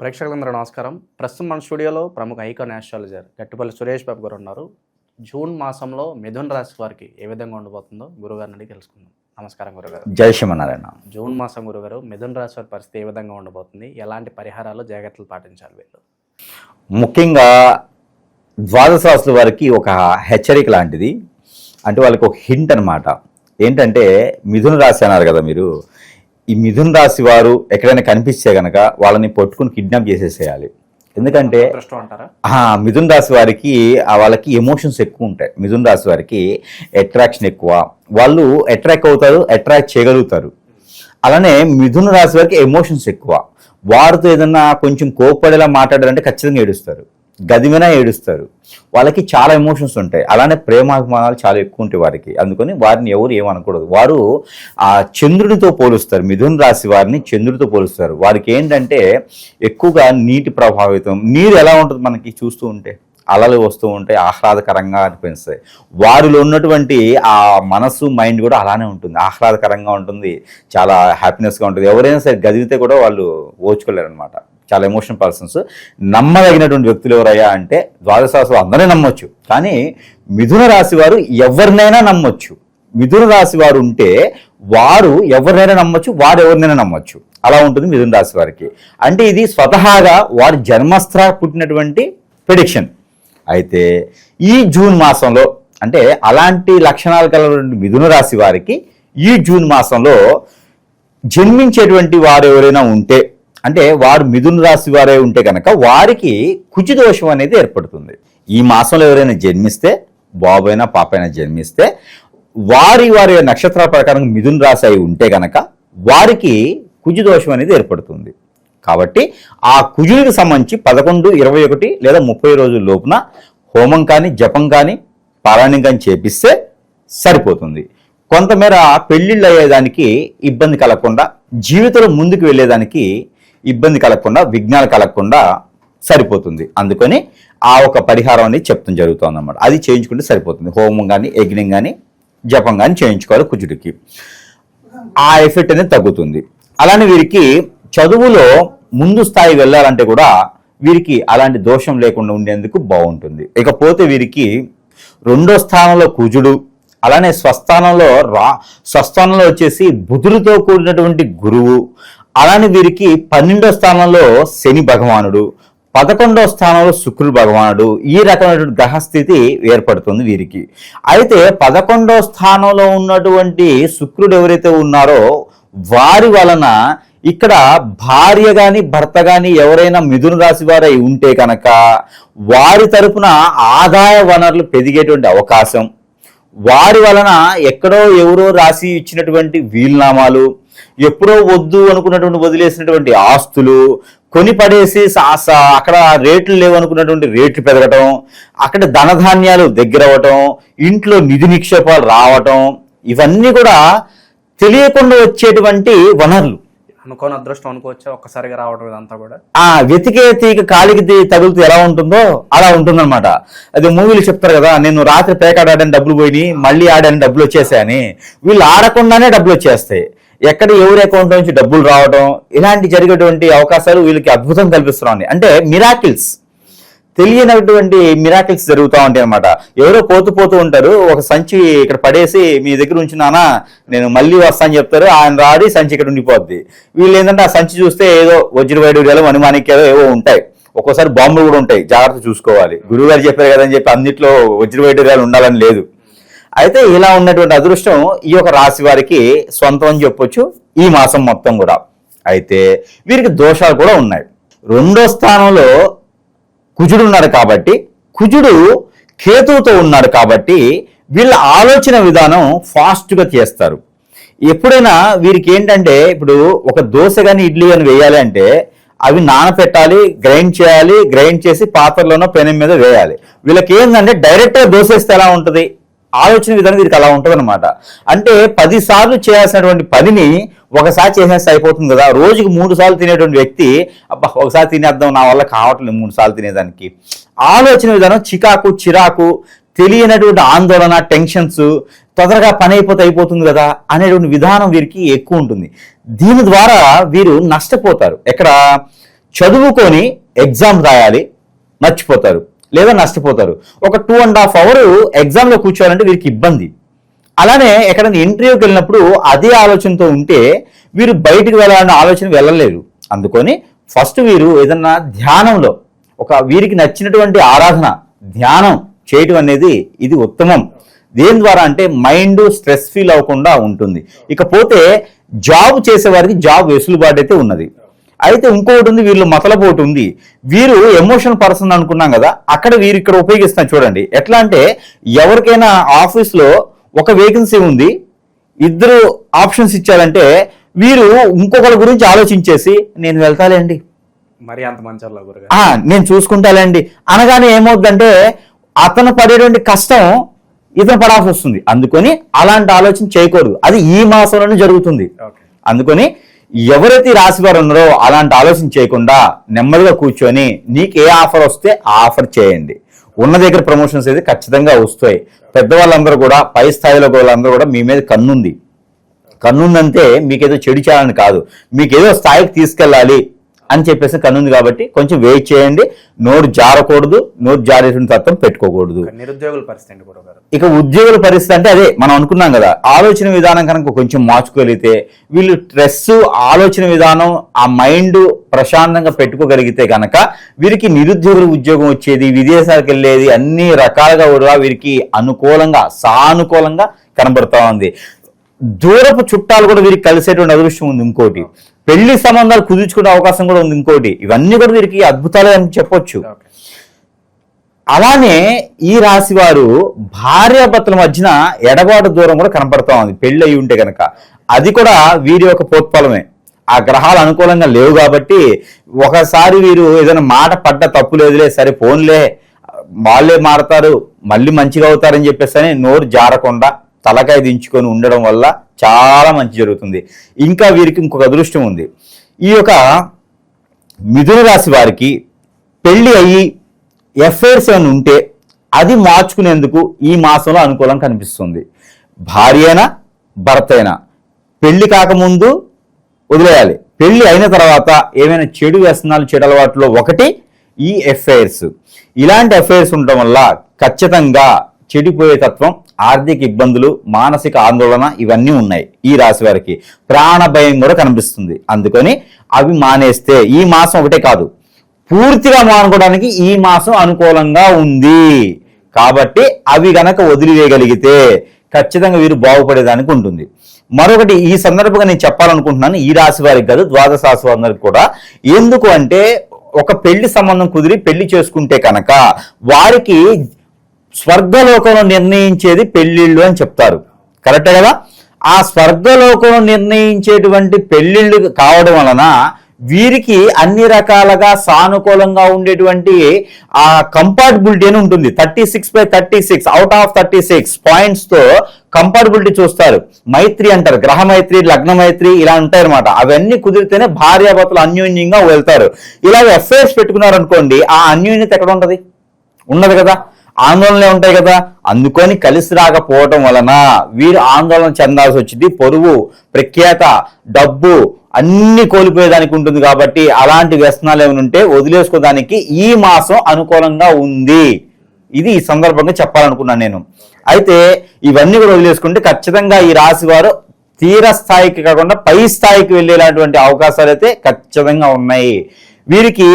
ప్రేక్షకులందరూ నమస్కారం. ప్రస్తుతం మన స్టూడియోలో ప్రముఖ ఐకాన్ ఆస్ట్రాలజర్ గట్టిపల్లి సురేష్ బాబు గారు ఉన్నారు. జూన్ మాసంలో మిథున్ రాశి వారికి ఏ విధంగా ఉండబోతుందో గురుగారిని అడిగి తెలుసుకుందాం. నమస్కారం గురుగారు. జై శ్రీమన్నారాయణ. జూన్ మాసం గురుగారు మిథున్ రాశి వారి పరిస్థితి ఏ విధంగా ఉండబోతుంది? ఎలాంటి పరిహారాలు జాగ్రత్తలు పాటించాలి వీళ్ళు? ముఖ్యంగా ద్వాదశ రాశుల వారికి ఒక హెచ్చరిక లాంటిది. అంటే వాళ్ళకి ఒక హింట్ అనమాట ఏంటంటే మిథున రాశి అన్నారు కదా మీరు ఈ మిథున రాశి వారు ఎక్కడైనా కనిపిస్తే గనక వాళ్ళని పట్టుకుని కిడ్నాప్ చేసేసేయాలి. ఎందుకంటే మిథున రాశి వారికి వాళ్ళకి ఎమోషన్స్ ఎక్కువ ఉంటాయి. మిథున రాశి వారికి అట్రాక్షన్ ఎక్కువ. వాళ్ళు అట్రాక్ట్ అవుతారు అట్రాక్ట్ చేయగలుగుతారు. అలానే మిథున రాశి వారికి ఎమోషన్స్ ఎక్కువ. వారితో ఏదన్నా కొంచెం కోప్పడేలా మాట్లాడారంటే ఖచ్చితంగా ఏడుస్తారు. గదిమైనా ఏడుస్తారు. వాళ్ళకి చాలా ఎమోషన్స్ ఉంటాయి. అలానే ప్రేమాభిమానాలు చాలా ఎక్కువ ఉంటాయి వారికి. అందుకని వారిని ఎవరు ఏమనకూడదు. వారు ఆ చంద్రుడితో పోలుస్తారు. మిథున్ రాశి వారిని చంద్రుడితో పోలుస్తారు. వారికి ఏంటంటే ఎక్కువగా నీటి ప్రభావితం. నీరు ఎలా ఉంటుంది మనకి చూస్తూ ఉంటే? అలలు వస్తూ ఉంటాయి. ఆహ్లాదకరంగా అనిపిస్తాయి. వారిలో ఉన్నటువంటి ఆ మనసు మైండ్ కూడా అలానే ఉంటుంది. ఆహ్లాదకరంగా ఉంటుంది. చాలా హ్యాపీనెస్గా ఉంటుంది. ఎవరైనా సరే గదివితే కూడా వాళ్ళు ఓచుకోలేరు అనమాట చాలా ఎమోషనల్ పర్సన్స్ నమ్మదగినటువంటి వ్యక్తులు ఎవరయ్యా అంటే ద్వాదశాసులు అందరినీ నమ్మొచ్చు. కానీ మిథున రాశి వారు ఎవరినైనా నమ్మొచ్చు. మిథున రాశి వారు ఉంటే వారు ఎవరినైనా నమ్మొచ్చు వారు ఎవరినైనా నమ్మొచ్చు. అలా ఉంటుంది మిథున రాశి వారికి. అంటే ఇది స్వతహాగా వారి జన్మస్థ పుట్టినటువంటి ప్రిడిక్షన్ అయితే ఈ జూన్ మాసంలో అంటే అలాంటి లక్షణాలు కలిగినటువంటి మిథున రాశి వారికి ఈ జూన్ మాసంలో జన్మించేటువంటి వారు ఎవరైనా ఉంటే అంటే వారు మిథున రాశి వారే ఉంటే కనుక వారికి కుచి దోషం అనేది ఏర్పడుతుంది. ఈ మాసంలో ఎవరైనా జన్మిస్తే బాబైనా పాపైనా జన్మిస్తే వారి వారి నక్షత్రాల ప్రకారం మిథున రాశి అయి ఉంటే కనుక వారికి కుజు దోషం అనేది ఏర్పడుతుంది. కాబట్టి ఆ కుజుడికి సంబంధించి పదకొండు ఇరవై ఒకటి లేదా ముప్పై రోజుల లోపున హోమం కానీ జపం కానీ పారాయణం కానీ చేపిస్తే సరిపోతుంది. కొంతమేర పెళ్ళిళ్ళు అయ్యేదానికి ఇబ్బంది కలగకుండా జీవితంలో ముందుకు వెళ్ళేదానికి ఇబ్బంది కలగకుండా విఘ్నాలు కలగకుండా సరిపోతుంది. అందుకని ఆ ఒక పరిహారం అనేది చెప్తాం జరుగుతుంది అన్నమాట అది చేయించుకుంటే సరిపోతుంది. హోమం కానీ యజ్ఞం కానీ జపం కానీ చేయించుకోవాలి కుజుడికి. ఆ ఎఫెక్ట్ అనేది తగ్గుతుంది. అలానే వీరికి చదువులో ముందు స్థాయి వెళ్ళాలంటే కూడా వీరికి అలాంటి దోషం లేకుండా ఉండేందుకు బాగుంటుంది. ఇకపోతే వీరికి రెండో స్థానంలో కుజుడు అలానే స్వస్థానంలో రా స్వస్థానంలో వచ్చేసి బుధుడితో కూడినటువంటి గురువు అలానే వీరికి పన్నెండో స్థానంలో శని భగవానుడు పదకొండో స్థానంలో శుక్రుడు భగవానుడు ఈ రకమైనటువంటి గ్రహస్థితి ఏర్పడుతుంది వీరికి. అయితే పదకొండో స్థానంలో ఉన్నటువంటి శుక్రుడు ఎవరైతే ఉన్నారో వారి వలన ఇక్కడ భార్య గాని భర్త గాని ఎవరైనా మిథున రాశి వారై ఉంటే కనుక వారి తరపున ఆదాయ వనరులు పెరిగేటువంటి అవకాశం. వారి వలన ఎక్కడో ఎవరో రాసి ఇచ్చినటువంటి వీలునామాలు ఎప్పుడో వద్దు అనుకున్నటువంటి వదిలేసినటువంటి ఆస్తులు కొని పడేసి అక్కడ రేట్లు లేవు అనుకున్నటువంటి రేట్లు పెరగటం అక్కడ ధనధాన్యాలు దగ్గర అవ్వటం ఇంట్లో నిధి నిక్షేపాలు రావటం ఇవన్నీ కూడా తెలియకుండా వచ్చేటువంటి వనరులు. అనుకోని అదృష్టం అనుకోవచ్చా? ఒక్కసారిగా రావడం ఇదంతా కూడా? ఆ వెతికే తీగ కాలికి తీ- తగులుతూ ఎలా ఉంటుందో అలా ఉంటుందన్నమాట. అది మూవీలు చెప్తారు కదా నేను రాత్రి పేకాడ ఆడని డబ్బులు పోయి మళ్ళీ ఆడని డబ్బులు వచ్చేసాయని. వీళ్ళు ఆడకుండానే డబ్బులు వచ్చేస్తాయి. ఎక్కడ ఎవరి అకౌంట్ నుంచి డబ్బులు రావడం ఇలాంటి జరిగేటువంటి అవకాశాలు వీళ్ళకి అద్భుతం కల్పిస్తున్నాయి. అంటే మిరాకిల్స్ తెలియనటువంటి మిరాకిల్స్ జరుగుతూ ఉంటాయి అనమాట ఎవరో పోతూ పోతూ ఉంటారు ఒక సంచి ఇక్కడ పడేసి మీ దగ్గర ఉంచినానా నేను మళ్ళీ వస్తాను చెప్తారు ఆయన రాడి సంచి ఇక్కడ ఉండిపోద్ది. వీళ్ళు ఏంటంటే ఆ సంచి చూస్తే ఏదో వజ్రవైడూర్యాలు మణిమాణిక్యాలు ఏవో ఉంటాయి. ఒక్కోసారి బాంబులు కూడా ఉంటాయి. జాగ్రత్త చూసుకోవాలి. గురువు గారు చెప్పారు కదని చెప్పి అన్నిట్లో వజ్రవైడూర్యాలు ఉండాలని లేదు. అయితే ఇలా ఉన్నటువంటి అదృష్టం ఈ యొక్క రాశి వారికి సొంతం అని చెప్పొచ్చు ఈ మాసం మొత్తం కూడా. అయితే వీరికి దోషాలు కూడా ఉన్నాయి. రెండో స్థానంలో కుజుడు ఉన్నాడు కాబట్టి కుజుడు కేతువుతో ఉన్నాడు కాబట్టి వీళ్ళ ఆలోచన విధానం ఫాస్ట్గా చేస్తారు. ఎప్పుడైనా వీరికి ఏంటంటే ఇప్పుడు ఒక దోశ కానీ ఇడ్లీ కానీ వేయాలి అంటే అవి నానపెట్టాలి గ్రైండ్ చేయాలి గ్రైండ్ చేసి పాత్రలోనో పెనం మీద వేయాలి. వీళ్ళకి ఏంటంటే డైరెక్ట్గా దోశ వేస్తే ఎలా ఉంటుంది? ఆలోచన విధానం వీరికి అలా ఉంటుంది అనమాట అంటే పది సార్లు చేయాల్సినటువంటి పనిని ఒకసారి చేసేస్తే అయిపోతుంది కదా. రోజుకి మూడు సార్లు తినేటువంటి వ్యక్తి అబ్బా ఒకసారి తినేద్దాం నా వల్ల కావట్లేదు మూడు సార్లు తినేదానికి. ఆలోచన విధానం చికాకు చిరాకు తెలియనటువంటి ఆందోళన టెన్షన్స్ తొందరగా పని అయిపోతే అయిపోతుంది కదా అనేటువంటి విధానం వీరికి ఎక్కువ ఉంటుంది. దీని ద్వారా వీరు నష్టపోతారు. ఎక్కడ? చదువుకొని ఎగ్జామ్ రాయాలి మర్చిపోతారు. లేదా నష్టపోతారు. ఒక టూ అండ్ హాఫ్ అవర్ ఎగ్జామ్లో కూర్చోవాలంటే వీరికి ఇబ్బంది. అలానే ఎక్కడైనా ఇంటర్వ్యూకి వెళ్ళినప్పుడు అదే ఆలోచనతో ఉంటే వీరు బయటికి వెళ్ళాలన్న ఆలోచన వెళ్ళలేరు అందుకొని ఫస్ట్ వీరు ఏదన్నా ధ్యానంలో ఒక వీరికి నచ్చినటువంటి ఆరాధన ధ్యానం చేయటం అనేది ఇది ఉత్తమం. దేని ద్వారా అంటే మైండ్ స్ట్రెస్ ఫీల్ అవ్వకుండా ఉంటుంది. ఇకపోతే జాబ్ చేసేవారికి జాబ్ వెసులుబాటు అయితే ఉన్నది. అయితే ఇంకొకటి ఉంది వీళ్ళు మతలపోటు ఉంది. వీరు ఎమోషనల్ పర్సన్ అనుకున్నాం కదా అక్కడ వీరు ఇక్కడ ఉపయోగిస్తున్నారు చూడండి. ఎట్లా అంటే ఎవరికైనా ఆఫీస్లో ఒక వేకెన్సీ ఉంది ఇద్దరు ఆప్షన్స్ ఇచ్చారంటే వీరు ఇంకొకరి గురించి ఆలోచించేసి నేను వెళ్తాలేండి. మరి అంత ఆ నేను చూసుకుంటాలేండి. అనగానే ఏమవుద్దంటే అతను పడేటువంటి కష్టం ఇతను పడాల్సి వస్తుంది. అందుకొని అలాంటి ఆలోచన చేయకూడదు. అది ఈ మాసంలోనే జరుగుతుంది. అందుకొని ఎవరైతే రాశి వారు ఉన్నారో అలాంటి ఆలోచన చేయకుండా నెమ్మదిగా కూర్చొని నీకు ఏ ఆఫర్ వస్తే ఆ ఆఫర్ చేయండి. ఉన్న దగ్గర ప్రమోషన్స్ అయితే ఖచ్చితంగా వస్తాయి. పెద్దవాళ్ళందరూ కూడా పై స్థాయిలో వాళ్ళందరూ కూడా మీ మీద కన్నుంది. కన్నుందంటే మీకేదో చెడు చేయాలని కాదు. మీకేదో స్థాయికి తీసుకెళ్ళాలి. అని చెప్పేసి కన్నుంది కాబట్టి కొంచెం వెయిట్ చేయండి. నోరు జారకూడదు. నోరు జారేటువంటి తత్వం పెట్టుకోకూడదు. నిరుద్యోగుల పరిస్థితి ఇక ఉద్యోగుల పరిస్థితి అంటే అదే మనం అనుకున్నాం కదా ఆలోచన విధానం కనుక కొంచెం మార్చుకోగలిగితే వీళ్ళు స్ట్రెస్ ఆలోచన విధానం ఆ మైండ్ ప్రశాంతంగా పెట్టుకోగలిగితే కనుక వీరికి నిరుద్యోగుల ఉద్యోగం వచ్చేది విదేశాలకు వెళ్ళేది అన్ని రకాలుగా కూడా వీరికి అనుకూలంగా సానుకూలంగా కనబడతా ఉంది. దూరపు చుట్టాలు కూడా వీరికి కలిసేటువంటి అదృష్టం ఉంది ఇంకోటి. పెళ్ళి సంబంధాలు కుదుర్చుకునే అవకాశం కూడా ఉంది ఇంకోటి. ఇవన్నీ కూడా వీరికి అద్భుతాలే అని చెప్పొచ్చు. అలానే ఈ రాశి వారు భార్యాభర్తల మధ్యన ఎడబాటు దూరం కూడా కనపడతా ఉంది. పెళ్ళి అయి ఉంటే కనుక అది కూడా వీరి యొక్క పోత్ఫలమే. ఆ గ్రహాలు అనుకూలంగా లేవు కాబట్టి ఒకసారి వీరు ఏదైనా మాట పడ్డ తప్పు లేదులే సరే ఫోన్లే వాళ్ళే మారతారు మళ్ళీ మంచిగా అవుతారని చెప్పేసి అని నోరు జారకుండా తలకాయ దించుకొని ఉండడం వల్ల చాలా మంచి జరుగుతుంది. ఇంకా వీరికి ఇంకొక అదృష్టం ఉంది. ఈ యొక్క మిథున రాశి వారికి పెళ్ళి అయ్యి ఎఫ్ఐఆర్స్ ఏమైనా ఉంటే అది మార్చుకునేందుకు ఈ మాసంలో అనుకూలం కనిపిస్తుంది. భార్య అయినా భర్త అయినా పెళ్ళి కాకముందు వదిలేయాలి. పెళ్ళి అయిన తర్వాత ఏమైనా చెడు వ్యసనాలు చెడు అలవాట్లో ఒకటి ఈ ఎఫ్ఐఆర్స్. ఇలాంటి ఎఫ్ఐఆర్స్ ఉండటం వల్ల ఖచ్చితంగా చెడిపోయే తత్వం ఆర్థిక ఇబ్బందులు మానసిక ఆందోళన ఇవన్నీ ఉన్నాయి ఈ రాశి వారికి. ప్రాణ భయం కూడా కనిపిస్తుంది. అందుకని అవి మానేస్తే ఈ మాసం ఒకటే కాదు పూర్తిగా మానుకోవడానికి ఈ మాసం అనుకూలంగా ఉంది. కాబట్టి అవి గనక వదిలివేయగలిగితే ఖచ్చితంగా వీరు బాగుపడేదానికి ఉంటుంది. మరొకటి ఈ సందర్భంగా నేను చెప్పాలనుకుంటున్నాను ఈ రాశి వారికి కాదు ద్వాదశ రాశి వారికి కూడా. ఎందుకు అంటే ఒక పెళ్ళి సంబంధం కుదిరి పెళ్ళి చేసుకుంటే కనుక వారికి స్వర్గలోకంలో నిర్ణయించేది పెళ్ళిళ్ళు అని చెప్తారు. కరెక్టే కదా? ఆ స్వర్గలోకంలో నిర్ణయించేటువంటి పెళ్ళిళ్ళు కావడం వలన వీరికి అన్ని రకాలుగా సానుకూలంగా ఉండేటువంటి ఆ కంపాటబిలిటీ అని ఉంటుంది. Thirty six by thirty six out of thirty six పాయింట్స్తో చూస్తారు. మైత్రి అంటారు గ్రహ మైత్రి లగ్న మైత్రి ఇలా ఉంటాయి అనమాట అవన్నీ కుదిరితేనే భార్యాభర్తలు అన్యోన్యంగా వెళ్తారు. ఇలా ఎఫ్ఐఆర్స్ పెట్టుకున్నారు అనుకోండి ఆ అన్యోన్యత ఎక్కడ ఉంటది? ఉండదు కదా? ఆందోళనలే ఉంటాయి కదా. అందుకొని కలిసి రాకపోవటం వలన వీరు ఆందోళన చెందాల్సి వచ్చింది. పొరుగు ప్రఖ్యాత డబ్బు అన్ని కోల్పోయేదానికి ఉంటుంది కాబట్టి అలాంటి వ్యసనాలు ఏమైనా ఉంటే వదిలేసుకోవడానికి ఈ మాసం అనుకూలంగా ఉంది. ఇది ఈ సందర్భంగా చెప్పాలనుకున్నాను నేను. అయితే ఇవన్నీ కూడా వదిలేసుకుంటే ఖచ్చితంగా ఈ రాశి వారు తీర స్థాయికి కాకుండా పై స్థాయికి వెళ్ళేలాంటి అవకాశాలు అయితే ఖచ్చితంగా ఉన్నాయి. వీరికి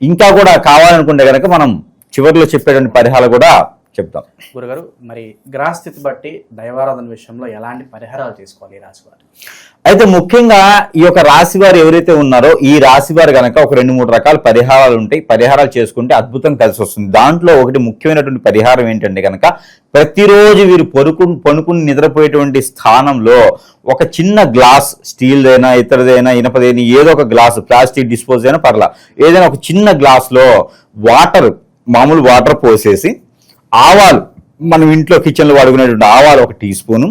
ఇంకా కూడా కావాలనుకుంటే కనుక మనం చివరిలో చెప్పేటువంటి పరిహారాలు కూడా చెప్తాం. గురుగారు మరి గ్రహస్థితి బట్టి దైవారాధన విషయంలో ఎలాంటి పరిహారాలు తీసుకోవాలి ఈ రాశి వారు అయితే ముఖ్యంగా ఈ యొక్క రాశి వారు ఎవరైతే ఉన్నారో ఈ రాశి వారు కనుక ఒక రెండు మూడు రకాల పరిహారాలు ఉంటాయి. పరిహారాలు చేసుకుంటే అద్భుతంగా కలిసి వస్తుంది. దాంట్లో ఒకటి ముఖ్యమైనటువంటి పరిహారం ఏంటంటే కనుక ప్రతిరోజు వీరు పడుకు పనుకుని నిద్రపోయేటువంటి స్థానంలో ఒక చిన్న గ్లాస్ స్టీల్దైనా ఇతరదైనా ఇనపదైనా ఏదో ఒక గ్లాస్ ప్లాస్టిక్ డిస్పోజ్ అయినా పర్లా ఏదైనా ఒక చిన్న గ్లాస్లో వాటర్ మామూలు వాటర్ పోసేసి ఆవాలు మనం ఇంట్లో కిచెన్లో వాడుకునేటువంటి ఆవాలు ఒక టీ స్పూను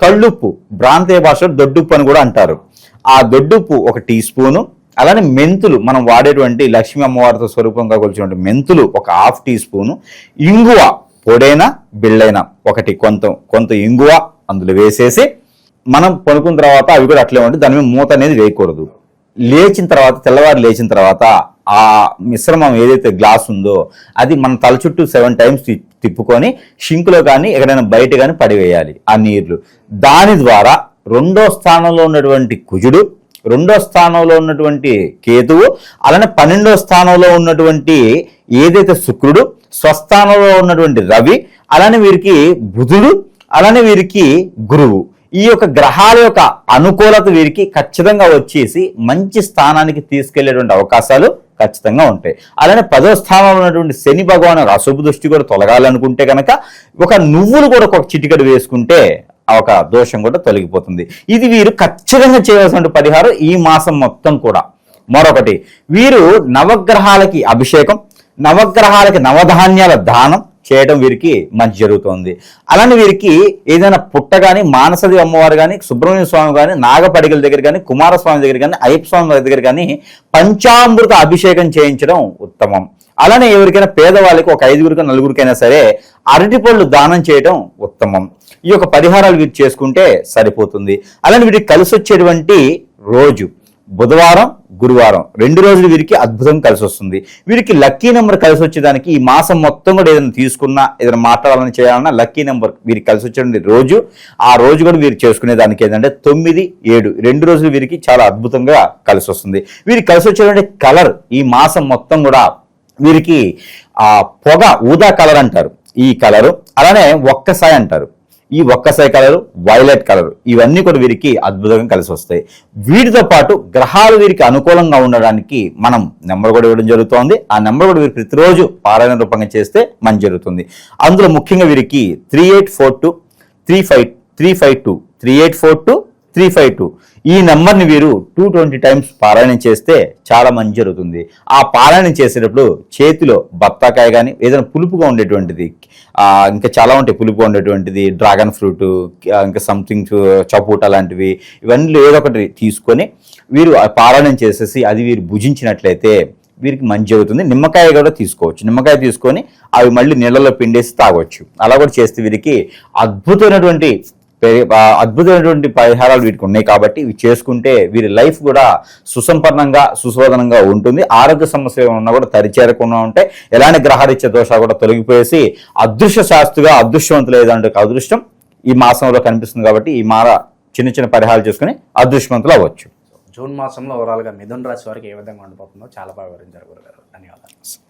కళ్ళుప్పు ప్రాంతీయ భాషలో దొడ్డుప్పు అని కూడా అంటారు. ఆ దొడ్డుప్పు ఒక టీ స్పూను అలానే మెంతులు మనం వాడేటువంటి లక్ష్మీ అమ్మవారితో స్వరూపంగా కొలిచినటువంటి మెంతులు ఒక హాఫ్ టీ స్పూను ఇంగువ పొడైనా బిళ్ళైనా ఒకటి కొంత కొంత ఇంగువ అందులో వేసేసి మనం పనుకున్న తర్వాత అవి కూడా అట్లే ఉంటే దాని మీద మూత అనేది వేయకూడదు. లేచిన తర్వాత తెల్లవారు లేచిన తర్వాత ఆ మిశ్రమం ఏదైతే గ్లాస్ ఉందో అది మన తల చుట్టూ సెవెన్ టైమ్స్ తిప్పుకొని షింకులో కానీ ఎక్కడైనా బయట కానీ పడివేయాలి ఆ నీళ్ళు దాని ద్వారా రెండో స్థానంలో ఉన్నటువంటి కుజుడు రెండో స్థానంలో ఉన్నటువంటి కేతువు అలానే పన్నెండో స్థానంలో ఉన్నటువంటి ఏదైతే శుక్రుడు స్వస్థానంలో ఉన్నటువంటి రవి అలానే వీరికి బుధుడు అలానే వీరికి గురువు. ఈ యొక్క గ్రహాల యొక్క అనుకూలత వీరికి ఖచ్చితంగా వచ్చేసి మంచి స్థానానికి తీసుకెళ్ళేటువంటి అవకాశాలు ఖచ్చితంగా ఉంటాయి. అలానే పదో స్థానంలో ఉన్నటువంటి శని భగవాన్ అశుభ దృష్టి కూడా తొలగాలనుకుంటే కనుక ఒక నువ్వులు కూడా ఒక చిటికడు వేసుకుంటే ఒక దోషం కూడా తొలగిపోతుంది. ఇది వీరు ఖచ్చితంగా చేయవలసిన పరిహారం ఈ మాసం మొత్తం కూడా. మరొకటి వీరు నవగ్రహాలకి అభిషేకం నవగ్రహాలకి నవధాన్యాల దానం చేయడం వీరికి మంచి జరుగుతుంది. అలానే వీరికి ఏదైనా పుట్ట కానీ మానసది అమ్మవారు కానీ సుబ్రహ్మణ్య స్వామి కానీ నాగపడిగల దగ్గర కానీ కుమారస్వామి దగ్గర కానీ అయ్యప్ప స్వామి దగ్గర కానీ పంచామృత అభిషేకం చేయించడం ఉత్తమం. అలానే ఎవరికైనా పేదవాళ్ళకి ఒక ఐదుగురికి నలుగురికైనా సరే అరటిపళ్ళు దానం చేయడం ఉత్తమం. ఈ యొక్క పరిహారాలు వీరు చేసుకుంటే సరిపోతుంది. అలానే వీరికి కలిసి వచ్చేటువంటి రోజు బుధవారం గురువారం. రెండు రోజులు వీరికి అద్భుతం కలిసి వస్తుంది వీరికి లక్కీ నెంబర్ కలిసి వచ్చేదానికి ఈ మాసం మొత్తం కూడా ఏదైనా తీసుకున్నా ఏదైనా మాట్లాడాలని చేయాలన్నా లక్కీ నెంబర్ వీరికి కలిసి వచ్చేటువంటి రోజు. ఆ రోజు కూడా వీరు చేసుకునే దానికి ఏంటంటే తొమ్మిది ఏడు. రెండు రోజులు వీరికి చాలా అద్భుతంగా కలిసి వస్తుంది వీరికి కలిసి వచ్చేటువంటి కలర్ ఈ మాసం మొత్తం కూడా వీరికి ఆ పొగ ఊదా కలర్ అంటారు ఈ కలరు. అలానే ఒక్కసాయి అంటారు. ఈ ఒక్కసాయి కలర్ వైలెట్ కలర్ ఇవన్నీ కూడా వీరికి అద్భుతంగా కలిసి వస్తాయి. వీటితో పాటు గ్రహాలు వీరికి అనుకూలంగా ఉండడానికి మనం నెంబర్ కూడా ఇవ్వడం జరుగుతోంది. ఆ నెంబర్ కూడా వీరు ప్రతిరోజు పారాయణ రూపంగా చేస్తే మంచి జరుగుతుంది. అందులో ముఖ్యంగా వీరికి three eight four two three five three five two three eight four two three five two. ఈ నెంబర్ని వీరు టూ ట్వంటీ టైమ్స్ పారాయణం చేస్తే చాలా మంచి జరుగుతుంది. ఆ పారాయణం చేసేటప్పుడు చేతిలో బత్తాకాయ కానీ ఏదైనా పులుపుగా ఉండేటువంటిది ఇంకా చాలా ఉంటాయి పులుపుగా ఉండేటువంటిది డ్రాగన్ ఫ్రూట్ ఇంకా సంథింగ్ చపూట లాంటివి ఇవన్నీ ఏదో ఒకటి తీసుకొని వీరు ఆ పారాయణం చేసేసి అది వీరు భుజించినట్లయితే వీరికి మంచి జరుగుతుంది. నిమ్మకాయ కూడా తీసుకోవచ్చు. నిమ్మకాయ తీసుకొని అవి మళ్ళీ నీళ్ళలో పిండేసి తాగొచ్చు. అలా కూడా చేస్తే వీరికి అద్భుతమైనటువంటి అద్భుతమైనటువంటి పరిహారాలు వీటికి ఉన్నాయి కాబట్టి ఇవి చేసుకుంటే వీరి లైఫ్ కూడా సుసంపన్నంగా సుశోధనంగా ఉంటుంది. ఆరోగ్య సమస్యలు ఉన్నా కూడా తరిచేరకుండా ఉంటే ఎలాంటి గ్రహరీత్య దోషాలు కూడా తొలగిపోయేసి అదృశ్య శాస్త్రిగా అదృష్టవంతులు ఏదంటే అదృష్టం ఈ మాసంలో కనిపిస్తుంది కాబట్టి ఈ మార చిన్న చిన్న పరిహారాలు చేసుకుని అదృష్టవంతులు అవ్వచ్చు. జూన్ మాసంలో ఓవరాల్గా మిథున్ రాశి వారికి ఏ విధంగా ఉండిపోతుందో చాలా బాగా వివరించారు గురుగారు. ధన్యవాదాలు.